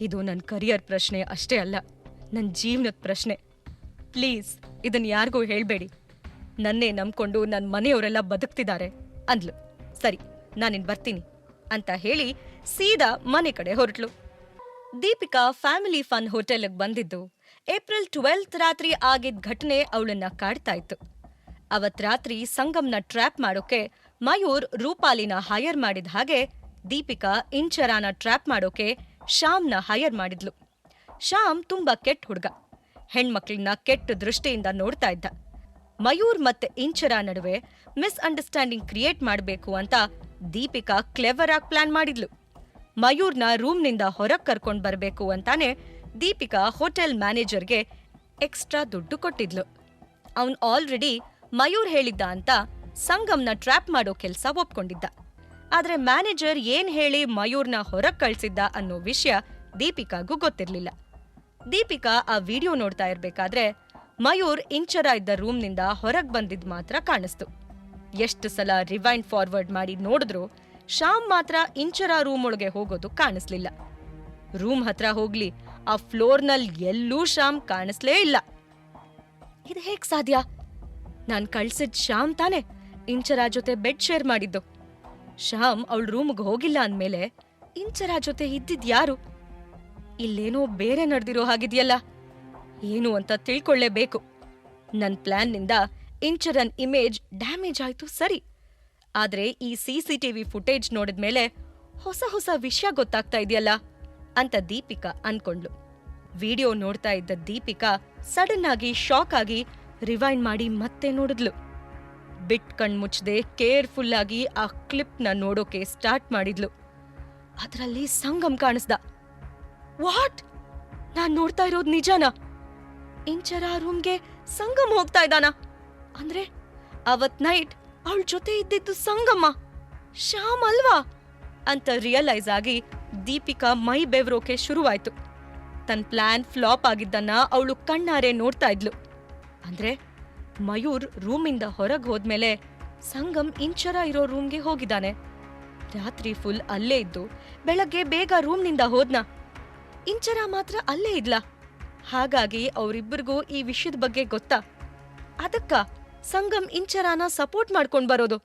ಇದು ನನ್ನ ಕರಿಯರ್ ಪ್ರಶ್ನೆ ಅಷ್ಟೇ ಅಲ್ಲ ನನ್ನ ಜೀವನದ ಪ್ರಶ್ನೆ. ಪ್ಲೀಸ್ ಇದನ್ನು ಯಾರಿಗೂ ಹೇಳಬೇಡಿ. ನನ್ನೇ ನಂಬ್ಕೊಂಡು ನನ್ನ ಮನೆಯವರೆಲ್ಲ ಬದುಕ್ತಿದ್ದಾರೆ ಅಂದ್ಲು. ಸರಿ, ನಾನಿನ್ ಬರ್ತೀನಿ ಅಂತ ಹೇಳಿ ಸೀದಾ ಮನೆ ಕಡೆ ಹೊರಟ್ಲು. ದೀಪಿಕಾ ಫ್ಯಾಮಿಲಿ ಫನ್ ಹೋಟೆಲ್ಗೆ ಬಂದಿದ್ದು. ಏಪ್ರಿಲ್ ಟ್ವೆಲ್ತ್ ರಾತ್ರಿ ಆಗಿದ್ದ ಘಟನೆ ಅವಳನ್ನ ಕಾಡ್ತಾ ಇತ್ತು. ಅವತ್ ರಾತ್ರಿ ಸಂಗಮ್ನ ಟ್ರ್ಯಾಪ್ ಮಾಡೋಕೆ ಮಯೂರ್ ರೂಪಾಲಿನ ಹೈಯರ್ ಮಾಡಿದ ಹಾಗೆ ದೀಪಿಕಾ ಇಂಚರಾನ ಟ್ರ್ಯಾಪ್ ಮಾಡೋಕೆ ಶ್ಯಾಮ್ನ ಹೈಯರ್ ಮಾಡಿದ್ಲು. ಶ್ಯಾಮ್ ತುಂಬಾ ಕೆಟ್ಟ ಹುಡುಗ. ಹೆಣ್ಮಕ್ಳನ್ನ ಕೆಟ್ಟ ದೃಷ್ಟಿಯಿಂದ ನೋಡ್ತಾ ಇದ್ದ. ಮಯೂರ್ ಮತ್ತೆ ಇಂಚರ ನಡುವೆ ಮಿಸ್ ಅಂಡರ್ಸ್ಟ್ಯಾಂಡಿಂಗ್ ಕ್ರಿಯೇಟ್ ಮಾಡಬೇಕು ಅಂತ ದೀಪಿಕಾ ಕ್ಲೆವರ್ ಆಗಿ ಪ್ಲಾನ್ ಮಾಡಿದ್ಲು. ಮಯೂರ್ನ ರೂಮ್ನಿಂದ ಹೊರಗ್ ಕರ್ಕೊಂಡು ಬರಬೇಕು ಅಂತಾನೆ ದೀಪಿಕಾ ಹೋಟೆಲ್ ಮ್ಯಾನೇಜರ್ಗೆ ಎಕ್ಸ್ಟ್ರಾ ದುಡ್ಡು ಕೊಟ್ಟಿದ್ಲು. ಅವನ್ ಆಲ್ರೆಡಿ ಮಯೂರ್ ಹೇಳಿದ್ದ ಅಂತ ಸಂಗಮ್ನ ಟ್ರ್ಯಾಪ್ ಮಾಡೋ ಕೆಲಸ ಒಪ್ಕೊಂಡಿದ್ದ. ಆದ್ರೆ ಮ್ಯಾನೇಜರ್ ಏನ್ ಹೇಳಿ ಮಯೂರ್ನ ಹೊರಗ್ ಕಳ್ಸಿದ್ದ ಅನ್ನೋ ವಿಷಯ ದೀಪಿಕಾಗೂ ಗೊತ್ತಿರ್ಲಿಲ್ಲ. ದೀಪಿಕಾ ಆ ವಿಡಿಯೋ ನೋಡ್ತಾ ಇರ್ಬೇಕಾದ್ರೆ ಮಯೂರ್ ಇಂಚರ ಇದ್ದ ರೂಮ್ನಿಂದ ಹೊರಗ್ ಬಂದಿದ್ ಮಾತ್ರ ಕಾಣಿಸ್ತು. ಎಷ್ಟು ಸಲ ರಿವೈಂಡ್ ಫಾರ್ವರ್ಡ್ ಮಾಡಿ ನೋಡಿದ್ರು ಶ್ಯಾಮ್ ಮಾತ್ರ ಇಂಚರ ರೂಮ್ ಒಳಗೆ ಹೋಗೋದು ಕಾಣಿಸ್ಲಿಲ್ಲ. ರೂಮ್ ಹತ್ರ ಹೋಗ್ಲಿ, ಆ ಫ್ಲೋರ್ನಲ್ಲಿ ಎಲ್ಲೂ ಶ್ಯಾಮ್ ಕಾಣಿಸ್ಲೇ ಇಲ್ಲ. ಇದು ಹೇಗ್ ಸಾಧ್ಯ? ನಾನ್ ಕಳ್ಸಿದ್ ಶ್ಯಾಮ್ ತಾನೆ ಇಂಚರ ಜೊತೆ ಬೆಡ್ ಶೇರ್ ಮಾಡಿದ್ದು. ಶ್ಯಾಮ್ ಅವಳ ರೂಮ್ಗೆ ಹೋಗಿಲ್ಲ ಅಂದ್ಮೇಲೆ ಇಂಚರ ಜೊತೆ ಇದ್ದಿದ್ ಯಾರು? ಇಲ್ಲೇನೋ ಬೇರೆ ನಡೆದಿರೋ ಹಾಗಿದೆಯಲ್ಲ. ಏನು ಅಂತ ತಿಳ್ಕೊಳ್ಳೇಬೇಕು ನನ್ನ ಪ್ಲಾನ್ನಿಂದ ಇಂಚರನ್ ಇಮೇಜ್ ಡ್ಯಾಮೇಜ್ ಆಯ್ತು ಸರಿ. ಆದ್ರೆ ಈ C C T V footage ನೋಡಿದ್ಮೇಲೆ ಹೊಸ ಹೊಸ ವಿಷಯ ಗೊತ್ತಾಗ್ತಾ ಇದೆಯಲ್ಲ ಅಂತ ದೀಪಿಕಾ ಅನ್ಕೊಂಡ್ಲು ವಿಡಿಯೋ ನೋಡ್ತಾ ಇದ್ದ ದೀಪಿಕಾ ಸಡನ್ ಆಗಿ ಶಾಕ್ ಆಗಿ ರಿವೈಂಡ್ ಮಾಡಿ ಮತ್ತೆ ನೋಡಿದ್ಲು. ಬಿಟ್ ಕಣ್ ಮುಚ್ಚದೆ ಕೇರ್ಫುಲ್ ಆಗಿ ಆ ಕ್ಲಿಪ್ನ ನೋಡೋಕೆ ಸ್ಟಾರ್ಟ್ ಮಾಡಿದ್ಲು. ಅದರಲ್ಲಿ ಸಂಗಮ್ ಕಾಣಿಸ್ದ. ವಾಟ್? ನಾನ್ ನೋಡ್ತಾ ಇರೋದು ನಿಜನಾ? ಇಂಚರ ರೂಮ್ಗೆ ಸಂಗಮ್ ಹೋಗ್ತಾ ಇದ್ದಾನ? ಅಂದ್ರೆ ಅವತ್ ನೈಟ್ ಅವಳ ಜೊತೆ ಇದ್ದಿದ್ದು ಸಂಗಮ್ಮ, ಶ್ಯಾಮ್ ಅಲ್ವಾ? ಅಂತ ರಿಯಲೈಸ್ ಆಗಿ ದೀಪಿಕಾ ಮೈ ಬೆವರೋಕೆ ಶುರುವಾಯ್ತು. ತನ್ನ ಪ್ಲಾನ್ ಫ್ಲಾಪ್ ಆಗಿದ್ದನ್ನ ಅವಳು ಕಣ್ಣಾರೆ ನೋಡ್ತಾ ಇದ್ಲು. ಅಂದ್ರೆ ಮಯೂರ್ ರೂಮಿಂದ ಹೊರಗೆ ಹೋದ್ಮೇಲೆ ಸಂಗಮ್ ಇಂಚರ ಇರೋ ರೂಮ್ಗೆ ಹೋಗಿದ್ದಾನೆ. ರಾತ್ರಿ ಫುಲ್ ಅಲ್ಲೇ ಇದ್ದು ಬೆಳಗ್ಗೆ ಬೇಗ ರೂಮ್ನಿಂದ ಹೋದ್ನ. ಇಂಚರ ಮಾತ್ರ ಅಲ್ಲೇ ಇದ್ಲ. ಹಾಗಾಗಿ ಅವರಿಬ್ಬರಿಗೂ ಈ ವಿಷಯದ ಬಗ್ಗೆ ಗೊತ್ತಾ? ಅದಕ್ಕ ಸಂಗಮ್ ಇಂಚರಾನ ಸಪೋರ್ಟ್ ಮಾಡ್ಕೊಂಡ್ ಬರೋದು.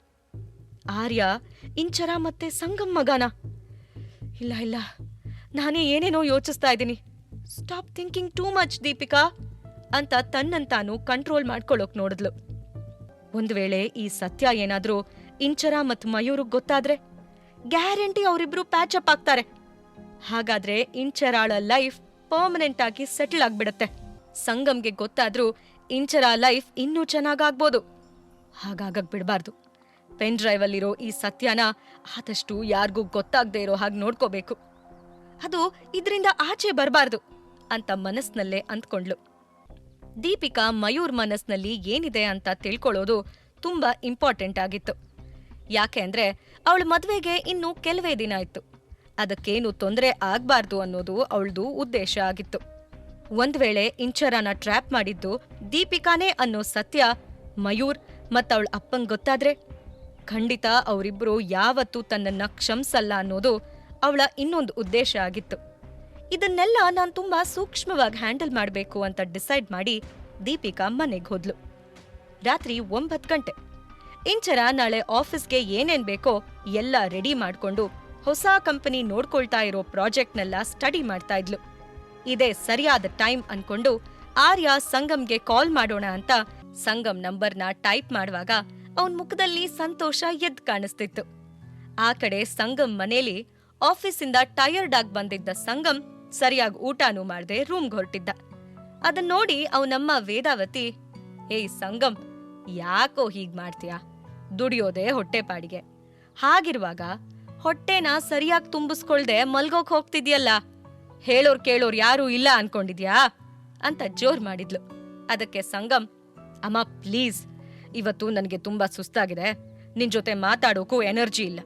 ಆರ್ಯ, ಇಂಚರ ಮತ್ತೆ ಸಂಗಮ್ ಮಗನ. ಇಲ್ಲ ಇಲ್ಲ, ನಾನೇ ಏನೇನೋ ಯೋಚಿಸ್ತಾ ಇದ್ದೀನಿ. Stop thinking too much Deepika. ಅಂತ ತನ್ನಂತಾನು ಕಂಟ್ರೋಲ್ ಮಾಡ್ಕೊಳ್ಳೋಕ್ ನೋಡಿದ್ಲು. ಒಂದು ವೇಳೆ ಈ ಸತ್ಯ ಏನಾದ್ರೂ ಇಂಚರ ಮತ್ತು ಮಯೂರಿಗ್ ಗೊತ್ತಾದ್ರೆ ಗ್ಯಾರಂಟಿ ಅವರಿಬ್ರು ಪ್ಯಾಚ್ ಅಪ್ ಆಗ್ತಾರೆ. ಹಾಗಾದ್ರೆ ಇಂಚರಾಳ ಲೈಫ್ ಪರ್ಮನೆಂಟ್ ಆಗಿ ಸೆಟಲ್ ಆಗ್ಬಿಡತ್ತೆ. ಸಂಗಮ್ಗೆ ಗೊತ್ತಾದ್ರೂ ಇಂಚರ ಲೈಫ್ ಇನ್ನೂ ಚೆನ್ನಾಗಾಗ್ಬೋದು. ಹಾಗಾಗಕ್ ಬಿಡಬಾರ್ದು. ಪೆನ್ ಡ್ರೈವಲ್ಲಿರೋ ಈ ಸತ್ಯನ ಆದಷ್ಟು ಯಾರಿಗೂ ಗೊತ್ತಾಗದೇ ಇರೋ ಹಾಗೆ ನೋಡ್ಕೋಬೇಕು. ಅದು ಇದರಿಂದ ಆಚೆ ಬರಬಾರ್ದು ಅಂತ ಮನಸ್ನಲ್ಲೇ ಅಂದ್ಕೊಂಡ್ಲು ದೀಪಿಕಾ ಮಯೂರ್ ಮನಸ್ನಲ್ಲಿ ಏನಿದೆ ಅಂತ ತಿಳ್ಕೊಳ್ಳೋದು ತುಂಬಾ ಇಂಪಾರ್ಟೆಂಟ್ ಆಗಿತ್ತು. ಯಾಕೆ ಅಂದ್ರೆ ಅವಳ ಮದ್ವೆಗೆ ಇನ್ನು ಕೆಲವೇ ದಿನ ಇತ್ತು. ಅದಕ್ಕೇನು ತೊಂದರೆ ಆಗ್ಬಾರ್ದು ಅನ್ನೋದು ಅವಳದು ಉದ್ದೇಶ ಆಗಿತ್ತು. ಒಂದ್ ವೇಳೆ ಇಂಚರನ ಟ್ರ್ಯಾಪ್ ಮಾಡಿದ್ದು ದೀಪಿಕಾನೇ ಅನ್ನೋ ಸತ್ಯ ಮಯೂರ್ ಮತ್ತವಳ ಅಪ್ಪಂಗ್ ಗೊತ್ತಾದ್ರೆ ಖಂಡಿತ ಅವರಿಬ್ರು ಯಾವತ್ತೂ ತನ್ನನ್ನ ಕ್ಷಮಿಸಲ್ಲ ಅನ್ನೋದು ಅವಳ ಇನ್ನೊಂದು ಉದ್ದೇಶ ಆಗಿತ್ತು. ಇದನ್ನೆಲ್ಲ ನಾನು ತುಂಬಾ ಸೂಕ್ಷ್ಮವಾಗಿ ಹ್ಯಾಂಡಲ್ ಮಾಡಬೇಕು ಅಂತ ಡಿಸೈಡ್ ಮಾಡಿ ದೀಪಿಕಾ ಮನೆಗೆ ಹೋದ್ಲು. ರಾತ್ರಿ ಒಂಬತ್ತು ಗಂಟೆ. ಇಂಚರ ನಾಳೆ ಆಫೀಸ್ಗೆ ಏನೇನ್ ಬೇಕೋ ಎಲ್ಲ ರೆಡಿ ಮಾಡ್ಕೊಂಡು ಹೊಸ ಕಂಪನಿ ನೋಡ್ಕೊಳ್ತಾ ಇರೋ ಪ್ರಾಜೆಕ್ಟ್ನೆಲ್ಲ ಸ್ಟಡಿ ಮಾಡ್ತಾ ಇದ್ಲು. ಇದೇ ಸರಿಯಾದ ಟೈಮ್ ಅನ್ಕೊಂಡು ಆರ್ಯ ಸಂಗಮ್ಗೆ ಕಾಲ್ ಮಾಡೋಣ ಅಂತ ಸಂಗಮ್ ನಂಬರ್ನ ಟೈಪ್ ಮಾಡುವಾಗ ಅವನ್ ಮುಖದಲ್ಲಿ ಸಂತೋಷ ಎದ್ ಕಾಣಿಸ್ತಿತ್ತು. ಆ ಕಡೆ ಸಂಗಮ್ ಮನೇಲಿ ಆಫೀಸಿಂದ ಟಯರ್ಡ್ ಆಗಿ ಬಂದಿದ್ದ ಸಂಗಮ್ ಸರಿಯಾಗಿ ಊಟನೂ ಮಾಡದೆ ರೂಮ್ಗೆ ಹೊರಟಿದ್ದ. ಅದನ್ ನೋಡಿ ಅವನಮ್ಮ ವೇದಾವತಿ, ಏಯ್ ಸಂಗಮ್, ಯಾಕೋ ಹೀಗ್ ಮಾಡ್ತೀಯಾ? ದುಡಿಯೋದೇ ಹೊಟ್ಟೆಪಾಡಿಗೆ ಹಾಗಿರುವಾಗ ಹೊಟ್ಟೆನ ಸರಿಯಾಗಿ ತುಂಬಿಸ್ಕೊಳ್ದೆ ಮಲ್ಗೋಕ್ ಹೋಗ್ತಿದ್ಯಲ್ಲ? ಹೇಳೋರ್ ಕೇಳೋರ್ ಯಾರೂ ಇಲ್ಲ ಅನ್ಕೊಂಡಿದ್ಯಾ? ಅಂತ ಜೋರ್ ಮಾಡಿದ್ಲು. ಅದಕ್ಕೆ ಸಂಗಮ್, ಅಮ್ಮ, ಪ್ಲೀಸ್, ಇವತ್ತು ನನಗೆ ತುಂಬಾ ಸುಸ್ತಾಗಿದೆ. ನಿನ್ ಜೊತೆ ಮಾತಾಡೋಕು ಎನರ್ಜಿ ಇಲ್ಲ.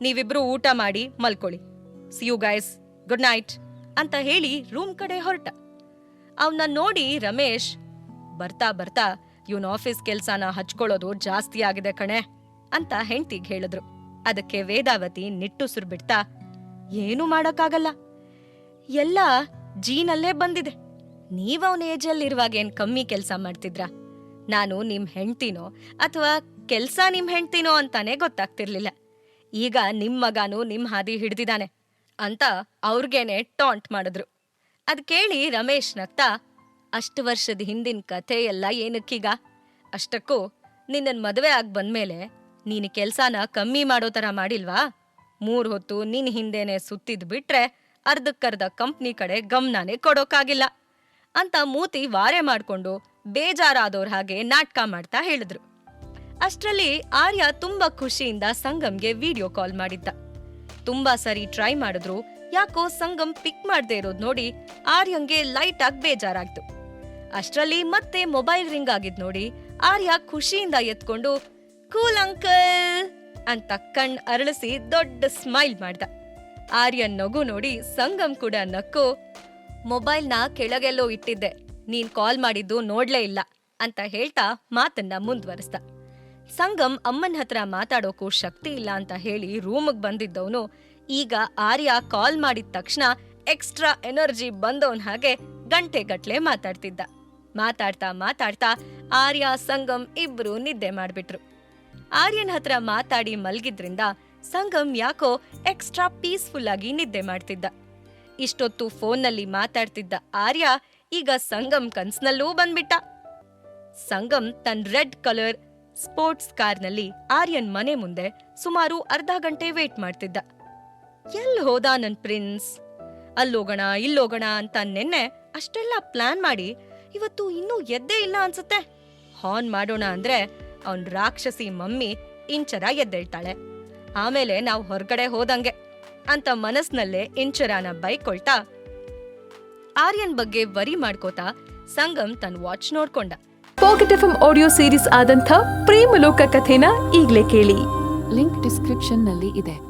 ನೀವಿಬ್ರು ಊಟ ಮಾಡಿ ಮಲ್ಕೊಳ್ಳಿ. See you guys good night ಅಂತ ಹೇಳಿ ರೂಮ್ ಕಡೆ ಹೊರಟ. ಅವನ್ನ ನೋಡಿ ರಮೇಶ್, ಬರ್ತಾ ಬರ್ತಾ ಇವನ್ ಆಫೀಸ್ ಕೆಲ್ಸನ ಹಚ್ಕೊಳ್ಳೋದು ಜಾಸ್ತಿ ಆಗಿದೆ ಕಣೆ ಅಂತ ಹೆಂಡ್ತಿಗ್ ಹೇಳಿದ್ರು. ಅದಕ್ಕೆ ವೇದಾವತಿ ನಿಟ್ಟುಸಿರು ಬಿಡ್ತಾ, ಏನು ಮಾಡಕ್ಕಾಗಲ್ಲ. ಎಲ್ಲ ಜೀನಲ್ಲೇ ಬಂದಿದೆ. ನೀವ್ ಅವನ ಏಜಲ್ಲಿರುವಾಗ ಏನ್ ಕಮ್ಮಿ ಕೆಲಸ ಮಾಡ್ತಿದ್ರ? ನಾನು ನಿಮ್ ಹೆಂಡ್ತಿನೋ ಅಥವಾ ಕೆಲ್ಸ ನಿಮ್ ಹೆಂಡ್ತಿನೋ ಅಂತಾನೆ ಗೊತ್ತಾಗ್ತಿರ್ಲಿಲ್ಲ. ಈಗ ನಿಮ್ ಮಗಾನು ನಿಮ್ ಹಾದಿ ಹಿಡ್ದಿದಾನೆ. ಅಂತ ಅವ್ರಿಗೇನೆ ಟಾಂಟ್ ಮಾಡಿದ್ರು. ಅದ್ ಕೇಳಿ ರಮೇಶ್ ನಗ್ತಾ, ಅಷ್ಟು ವರ್ಷದ ಹಿಂದಿನ ಕಥೆ ಎಲ್ಲ ಏನಕ್ಕೀಗ? ಅಷ್ಟಕ್ಕೂ ನಿನ್ನನ್ ಮದುವೆ ಆಗಿ ಬಂದ್ಮೇಲೆ ನೀನು ಕೆಲ್ಸನ ಕಮ್ಮಿ ಮಾಡೋ ಥರ ಮಾಡಿಲ್ವಾ? ಮೂರ್ ಹೊತ್ತು ನಿನ್ ಹಿಂದೆನೆ ಸುತ್ತಿದ್ ಬಿಟ್ರೆ ಅರ್ಧಕ್ಕರ್ಧ ಕಂಪ್ನಿ ಕಡೆ ಗಮನನೇ ಕೊಡೋಕ್ಕಾಗಿಲ್ಲ ಅಂತ ಮೂತಿ ವಾರೆ ಮಾಡ್ಕೊಂಡು ಬೇಜಾರಾದವ್ರ ಹಾಗೆ ನಾಟಕ ಮಾಡ್ತಾ ಹೇಳಿದ್ರು. ಅಷ್ಟ್ರಲ್ಲಿ ಆರ್ಯ ತುಂಬಾ ಖುಷಿಯಿಂದ ಸಂಗಮ್ಗೆ ವಿಡಿಯೋ ಕಾಲ್ ಮಾಡಿದ್ದ. ತುಂಬಾ ಸರಿ ಟ್ರೈ ಮಾಡಿದ್ರು. ಯಾಕೋ ಸಂಗಮ್ ಪಿಕ್ ಮಾಡದೆ ಇರೋದ್ ನೋಡಿ ಆರ್ಯಂಗೆ ಲೈಟ್ ಆಗಿ ಬೇಜಾರಾಗ್ತು. ಅಷ್ಟರಲ್ಲಿ ಮತ್ತೆ ಮೊಬೈಲ್ ರಿಂಗ್ ಆಗಿದ್ ನೋಡಿ ಆರ್ಯ ಖುಷಿಯಿಂದ ಎತ್ಕೊಂಡು ಕೂಲ್ ಅಂಕಲ್ ಅಂತ ಕಣ್ ಅರಳಿಸಿ ದೊಡ್ಡ ಸ್ಮೈಲ್ ಮಾಡ್ದ. ಆರ್ಯನ್ ನಗು ನೋಡಿ ಸಂಗಮ್ ಕೂಡ ನಕ್ಕು ಮೊಬೈಲ್ನ ಕೆಳಗೆಲ್ಲೋ ಇಟ್ಟಿದ್ದೆ. ನೀನ್ ಕಾಲ್ ಮಾಡಿದ್ದು ನೋಡ್ಲೇ ಇಲ್ಲ ಅಂತ ಹೇಳ್ತಾ ಮಾತನ್ನ ಮುಂದುವರಿಸ್ದ. ಸಂಗಮ್ ಅಮ್ಮನ ಹತ್ರ ಮಾತಾಡೋಕು ಶಕ್ತಿ ಇಲ್ಲ ಅಂತ ಹೇಳಿ ರೂಮಿಗೆ ಬಂದಿದ್ದವನು, ಈಗ ಆರ್ಯ ಕಾಲ್ ಮಾಡಿದ ತಕ್ಷಣ ಎಕ್ಸ್ಟ್ರಾ ಎನರ್ಜಿ ಬಂದವನ್ ಹಾಗೆ ಗಂಟೆಗಟ್ಲೆ ಮಾತಾಡ್ತಿದ್ದ. ಮಾತಾಡ್ತಾ ಮಾತಾಡ್ತಾ ಆರ್ಯ, ಸಂಗಮ್ ಇಬ್ರು ನಿದ್ದೆ ಮಾಡ್ಬಿಟ್ರು. ಆರ್ಯನ್ ಹತ್ರ ಮಾತಾಡಿ ಮಲ್ಗಿದ್ರಿಂದ ಸಂಗಮ್ ಯಾಕೋ ಎಕ್ಸ್ಟ್ರಾ ಪೀಸ್ಫುಲ್ ಆಗಿ ನಿದ್ದೆ ಮಾಡ್ತಿದ್ದ. ಇಷ್ಟೊತ್ತು ಫೋನ್ನಲ್ಲಿ ಮಾತಾಡ್ತಿದ್ದ ಆರ್ಯ ಈಗ ಸಂಗಮ್ ಕನ್ಸ್ನಲ್ಲೂ ಬಂದ್ಬಿಟ್ಟ. ಸಂಗಮ್ ತನ್ ರೆಡ್ ಕಲರ್ ಸ್ಪೋರ್ಟ್ಸ್ ಕಾರ್ನಲ್ಲಿ ಆರ್ಯನ್ ಮನೆ ಮುಂದೆ ಸುಮಾರು ಅರ್ಧ ಗಂಟೆ ವೇಟ್ ಮಾಡ್ತಿದ್ದ. ಎಲ್ ಹೋದ ನನ್ ಪ್ರಿನ್ಸ್? ಅಲ್ಲೋಗೋಣ, ಇಲ್ಲೋಗೋಣ ಅಂತ ನೆನ್ನೆ ಅಷ್ಟೆಲ್ಲ ಪ್ಲಾನ್ ಮಾಡಿ ಇವತ್ತು ಇನ್ನೂ ಎದ್ದೇ ಇಲ್ಲ ಅನ್ಸುತ್ತೆ. ಹಾರ್ನ್ ಮಾಡೋಣ ಅಂದ್ರೆ ಅವನ್ ರಾಕ್ಷಸಿ ಮಮ್ಮಿ ಇಂಚರ ಎದ್ದೇಳ್ತಾಳೆ. ಆಮೇಲೆ ನಾವು ಹೊರಗಡೆ ಹೋದಂಗೆ ಅಂತ ಮನಸ್ನಲ್ಲೇ ಇಂಚರಾನ ಬೈಕೊಳ್ತಾ ಆರ್ಯನ್ ಬಗ್ಗೆ ವರಿ ಮಾಡ್ಕೋತಾ ಸಂಗಮ್ ತನ್ ವಾಚ್ ನೋಡ್ಕೊಂಡ. ಪಾಕೆಟ್ ಎಫ್ ಆಡಿಯೋ ಸೀರೀಸ್ ಆದಂಥ ಪ್ರೇಮಲೋಕ ಕಥೆನ ಈಗಲೇ ಕೇಳಿ. ಲಿಂಕ್ ಡಿಸ್ಕ್ರಿಪ್ಷನ್ನಲ್ಲಿ ಇದೆ.